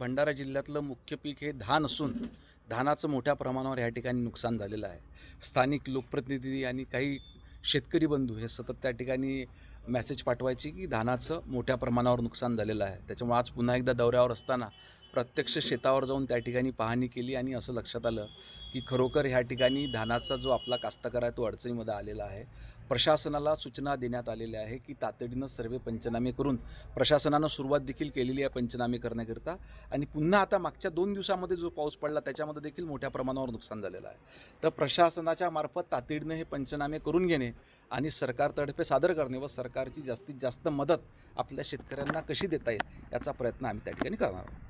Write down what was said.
भंडारा जिल्ह्यातलं मुख्य पीक हे धान असून धानाचं मोठ्या प्रमाणावर या ठिकाणी नुकसान झालेलं आहे. स्थानिक लोकप्रतिनिधी आणि काही शेतकरी बंधू हे सतत त्या ठिकाणी मेसेज पाठवायचे की धानाचं मोठ्या प्रमाणावर नुकसान झालेलं आहे. त्याच्यामुळे आज पुन्हा एकदा दौऱ्यावर असताना प्रत्यक्ष शेतावर जाऊन त्या ठिकाणी पाहणी केली आणि असं लक्षात आलं की खरोखर ह्या ठिकाणी धानाचा जो आपला कास्तकार आहे तो अडचणीमध्ये आलेला आहे. प्रशासनाला सूचना देण्यात आलेल्या आहे की तातडीनं सर्वे पंचनामे करून प्रशासनानं सुरुवात देखील केलेली आहे पंचनामे करण्याकरिता आणि पुन्हा आता मागच्या दोन दिवसामध्ये जो पाऊस पडला त्याच्यामध्ये देखील मोठ्या प्रमाणावर नुकसान झालेलं आहे. तर प्रशासनाच्या मार्फत तातडीनं हे पंचनामे करून घेणे आणि सरकारतर्फे सादर करणे व सरकारची जास्तीत जास्त मदत आपल्या शेतकऱ्यांना कशी देता येईल याचा प्रयत्न आम्ही त्या ठिकाणी करणार आहोत.